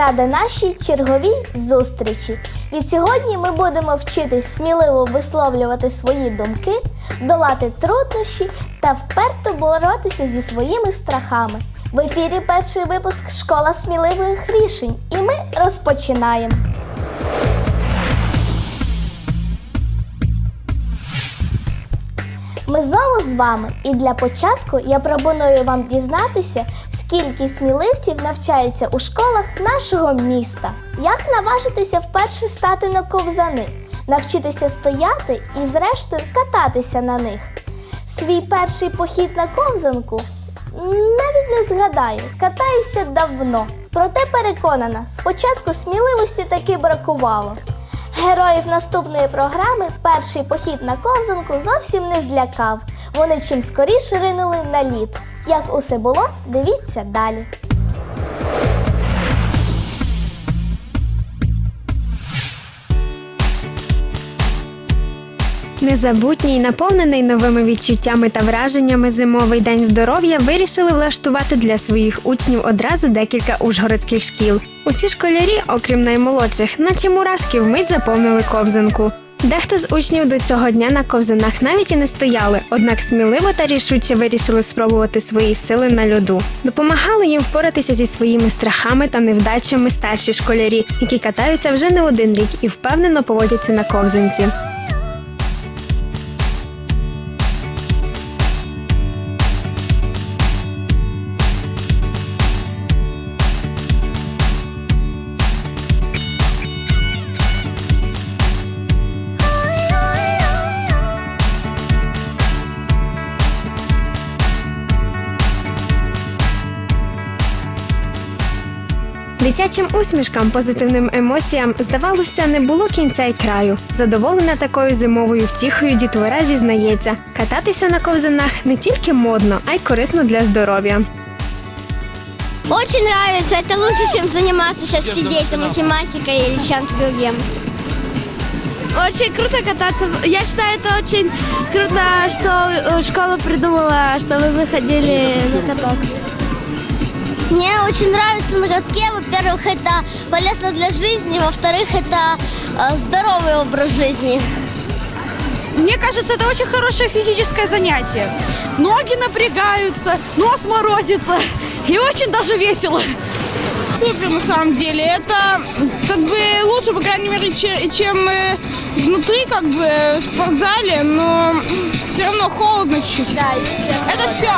Рада нашій черговій зустрічі. Від сьогодні ми будемо вчитись сміливо висловлювати свої думки, долати труднощі та вперто боротися зі своїми страхами. В ефірі перший випуск Школа сміливих рішень, і ми розпочинаємо. Ми знову з вами, і для початку я пропоную вам дізнатися, скільки сміливців навчається у школах нашого міста. Як наважитися вперше стати на ковзани, навчитися стояти і, зрештою, кататися на них. Свій перший похід на ковзанку навіть не згадаю, катаюся давно. Проте переконана, спочатку сміливості таки бракувало. Героїв наступної програми перший похід на ковзанку зовсім не злякав. Вони чим скоріше ринули на лід. Як усе було, дивіться далі. Незабутній, наповнений новими відчуттями та враженнями зимовий день здоров'я вирішили влаштувати для своїх учнів одразу декілька ужгородських шкіл. Усі школярі, окрім наймолодших, наче мурашки вмить заповнили ковзанку. Дехто з учнів до цього дня на ковзанах навіть і не стояли, однак сміливо та рішуче вирішили спробувати свої сили на льоду. Допомагали їм впоратися зі своїми страхами та невдачами старші школярі, які катаються вже не один рік і впевнено поводяться на ковзанці. Дитячим усмішкам, позитивним емоціям, здавалося, не було кінця й краю. Задоволена такою зимовою втіхою дітвора зізнається, кататися на ковзанах не тільки модно, а й корисно для здоров'я. Очень нравится. Это лучше, чем заниматься сейчас сидеть математикой или чем-то другим. Очень круто кататься. Я считаю, это очень круто, что э, школа придумала, чтобы мы ходили на каток. Мне очень нравится на катке. Во-первых, это полезно для жизни. Во-вторых, это э, здоровый образ жизни. Мне кажется, это очень хорошее физическое занятие. Ноги напрягаются, нос морозится. И очень даже весело. супер на самом деле. Это как бы лучше, по крайней мере, че- чем э, внутри, как бы в спортзале, но все равно холодно чуть-чуть. Это все.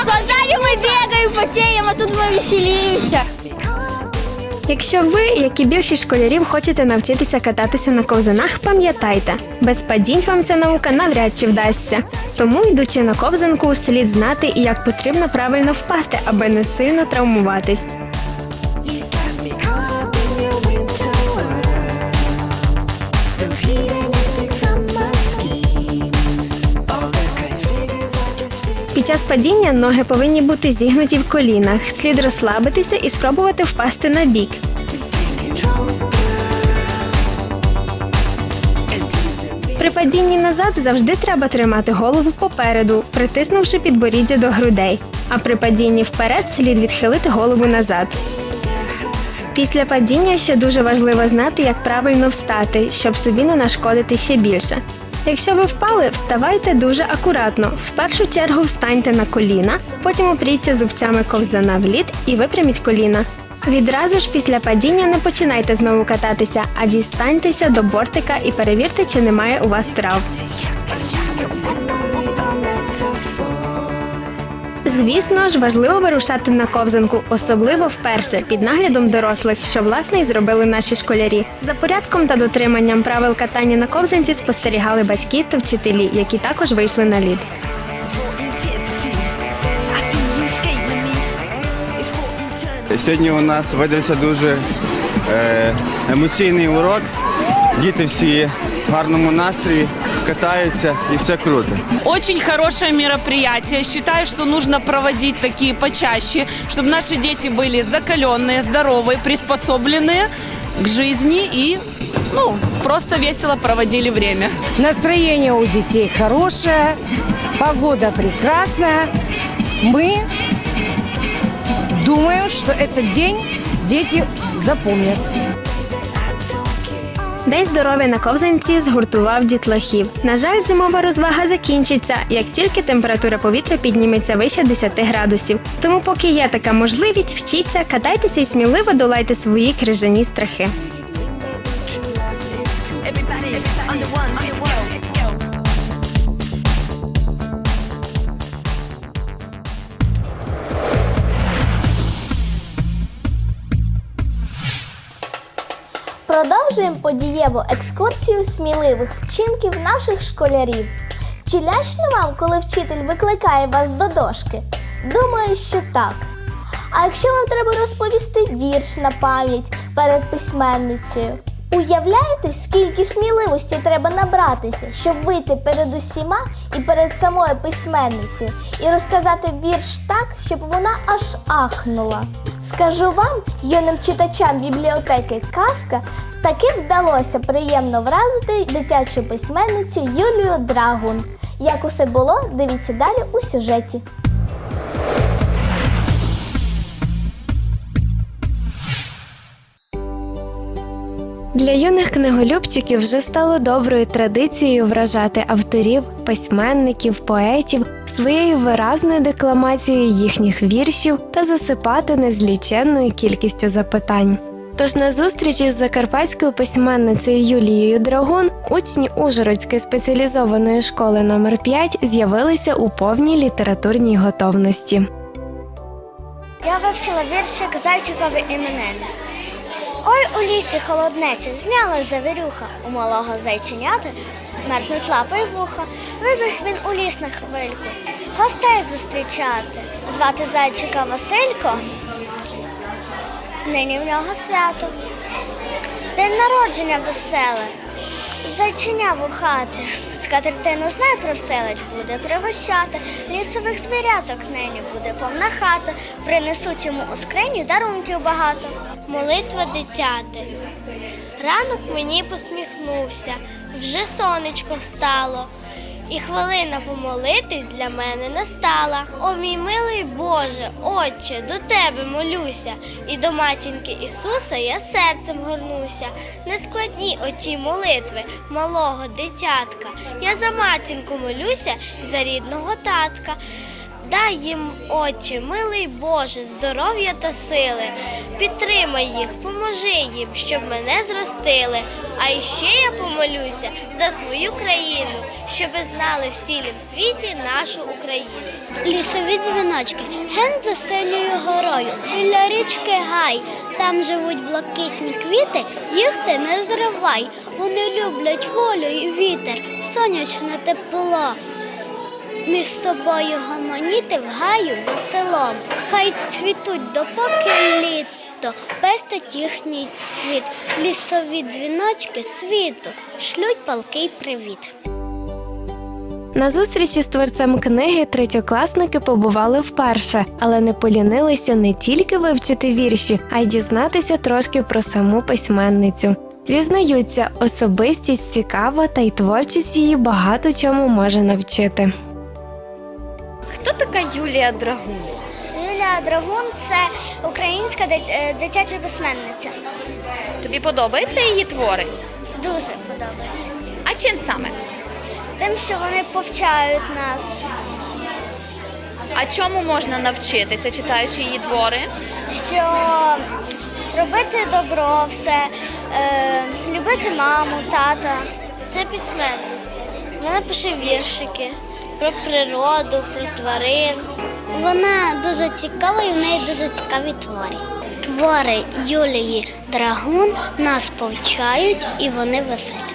Спортзале мы бегаем, потеем, а тут ми веселимся. Якщо ви, як і більшість школярів, хочете навчитися кататися на ковзанах, пам'ятайте, без падінь вам ця наука навряд чи вдасться. Тому, йдучи на ковзанку, слід знати, як потрібно правильно впасти, аби не сильно травмуватись. Час падіння ноги повинні бути зігнуті в колінах, слід розслабитися і спробувати впасти на бік. При падінні назад завжди треба тримати голову попереду, притиснувши підборіддя до грудей. А при падінні вперед слід відхилити голову назад. Після падіння ще дуже важливо знати, як правильно встати, щоб собі не нашкодити ще більше. Якщо ви впали, вставайте дуже акуратно. В першу чергу встаньте на коліна, потім опріться зубцями ковзана в лід і випряміть коліна. Відразу ж після падіння не починайте знову кататися, а дістаньтеся до бортика і перевірте, чи немає у вас трав. Звісно ж, важливо вирушати на ковзанку, особливо вперше під наглядом дорослих, що власне і зробили наші школярі. За порядком та дотриманням правил катання на ковзанці спостерігали батьки та вчителі, які також вийшли на лід. Сьогодні у нас видався дуже е, емоційний урок. Діти всі в гарному настрої, катаються і все круто. Очень хорошее мероприятие. Считаю, что нужно проводить такие почаще, чтобы наши дети были закаленные, здоровые, приспособленные к жизни и ну, просто весело проводили время. Настроение у детей хорошее, погода прекрасная. Мы думаем, что этот день дети запомнят. День здоров'я на ковзанці згуртував дітлахів. На жаль, зимова розвага закінчиться, як тільки температура повітря підніметься вище 10 градусів. Тому, поки є така можливість, вчіться, катайтеся і сміливо долайте свої крижані страхи. Продовжуємо подієву екскурсію сміливих вчинків наших школярів. Чи лячно вам, коли вчитель викликає вас до дошки? Думаю, що так. А якщо вам треба розповісти вірш на пам'ять перед письменницею? Уявляєте, скільки сміливості треба набратися, щоб вийти перед усіма і перед самою письменницею і розказати вірш так, щоб вона аж ахнула. Скажу вам, юним читачам бібліотеки Казка, таки вдалося приємно вразити дитячу письменницю Юлію Драгун. Як усе було, дивіться далі у сюжеті. Для юних книголюбчиків вже стало доброю традицією вражати авторів, письменників, поетів своєю виразною декламацією їхніх віршів та засипати незліченною кількістю запитань. Тож на зустрічі з закарпатською письменницею Юлією Драгун учні Ужгородської спеціалізованої школи номер 5 з'явилися у повній літературній готовності. Я вивчила віршик зайчикові іменини. Ой у лісі холоднече, зняла завірюха у малого зайченята, мерзнуть лапи й вуха. Вибіг він у ліс на хвильку, гостей зустрічати. Звати зайчика Василько. Нині в нього свято. День народження веселе, зайчиня хати, Скатертину знай простелить, буде пригощати. Лісових звіряток нині буде повна хата. Принесуть йому у скрині дарунків багато. Молитва дитяти. Ранок мені посміхнувся, вже сонечко встало. І хвилина помолитись для мене настала. О, мій милий Боже, Отче, до тебе молюся, і до матінки Ісуса я серцем горнуся. Не складні оті молитви малого дитятка. Я за матінку молюся, за рідного татка. Дай їм, Отче, милий Боже, здоров'я та сили. Підтримай їх, поможи їм, щоб мене зростили. А іще я помолюся за свою країну, щоби знали в цілім світі нашу Україну. Лісові дзвіночки, ген за синьою горою, біля річки гай. Там живуть блакитні квіти, їх ти не зривай. Вони люблять волю і вітер, сонячне тепло. Між собою гомоніти в гаю за селом. Хай цвітуть допоки літо, пестить їхній цвіт. Лісові дзвіночки світу шлють палкий привіт. На зустрічі з творцем книги третьокласники побували вперше, але не полінилися не тільки вивчити вірші, а й дізнатися трошки про саму письменницю. Зізнаються, особистість цікава, та й творчість її багато чому може навчити. Юлія Драгун? Юлія Драгун це українська е, дитяча письменниця. Тобі подобаються її твори? Дуже подобається. А чим саме? Тим, що вони повчають нас, А чому можна навчитися, читаючи її твори? що робити добро, все, е, любити маму, тата. Це письменниця. Вона пише віршики про природу, про тварин. Вона дуже цікава і в неї дуже цікаві твори. Твори Юлії Драгун нас повчають і вони веселі.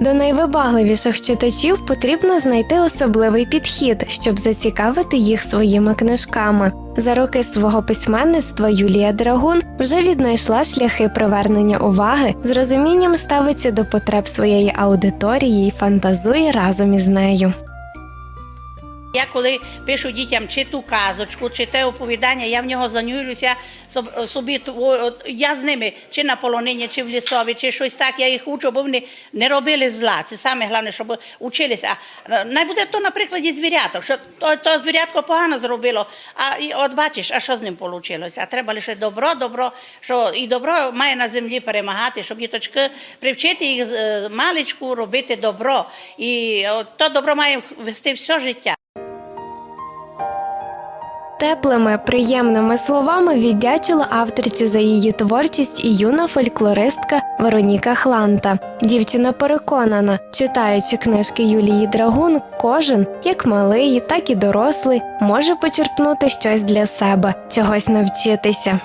До найвибагливіших читачів потрібно знайти особливий підхід, щоб зацікавити їх своїми книжками. За роки свого письменництва Юлія Драгун вже віднайшла шляхи привернення уваги, з розумінням ставиться до потреб своєї аудиторії і фантазує разом із нею. Я коли пишу дітям чи ту казочку, чи те оповідання, я в нього занюрюся собі. Я з ними чи на полонині, чи в лісові, чи щось так. Я їх учу, бо вони не робили зла. Це саме головне, щоб училися. А, най буде то на прикладі звіряток, що то, то звірятко погано зробило. А і от бачиш, а що з ним вийшло? А треба лише добро, добро, що і добро має на землі перемагати, щоб діточки привчити їх е, маличку робити добро. І от, то добро має вести все життя. Теплими, приємними словами віддячила авторці за її творчість і юна фольклористка Вероніка Хланта. Дівчина переконана, читаючи книжки Юлії Драгун, кожен, як малий, так і дорослий, може почерпнути щось для себе, чогось навчитися.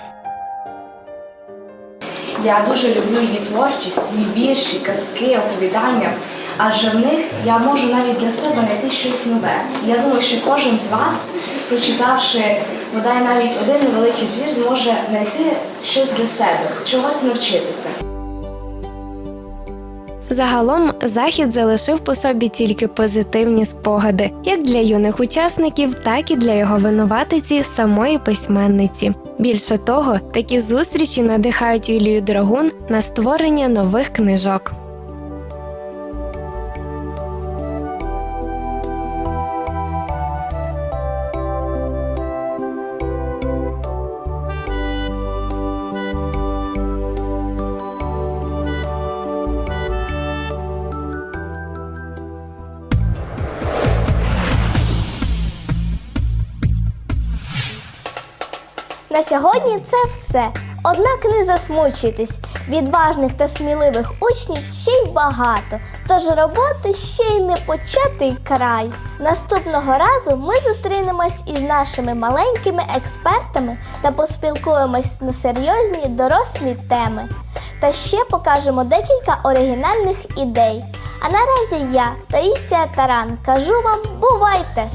Я дуже люблю її творчість, її вірші, казки, оповідання. Адже в них я можу навіть для себе знайти щось нове. Я думаю, що кожен з вас, прочитавши бодай навіть один невеликий твір, зможе знайти щось для себе, чогось навчитися. Загалом захід залишив по собі тільки позитивні спогади, як для юних учасників, так і для його винуватиці самої письменниці. Більше того, такі зустрічі надихають Юлію Драгун на створення нових книжок. На сьогодні це все. Однак не засмучуйтесь, відважних та сміливих учнів ще й багато, тож роботи ще й не початий край. Наступного разу ми зустрінемось із нашими маленькими експертами та поспілкуємось на серйозні дорослі теми. Та ще покажемо декілька оригінальних ідей. А наразі я, Таїсія Таран, кажу вам бувайте!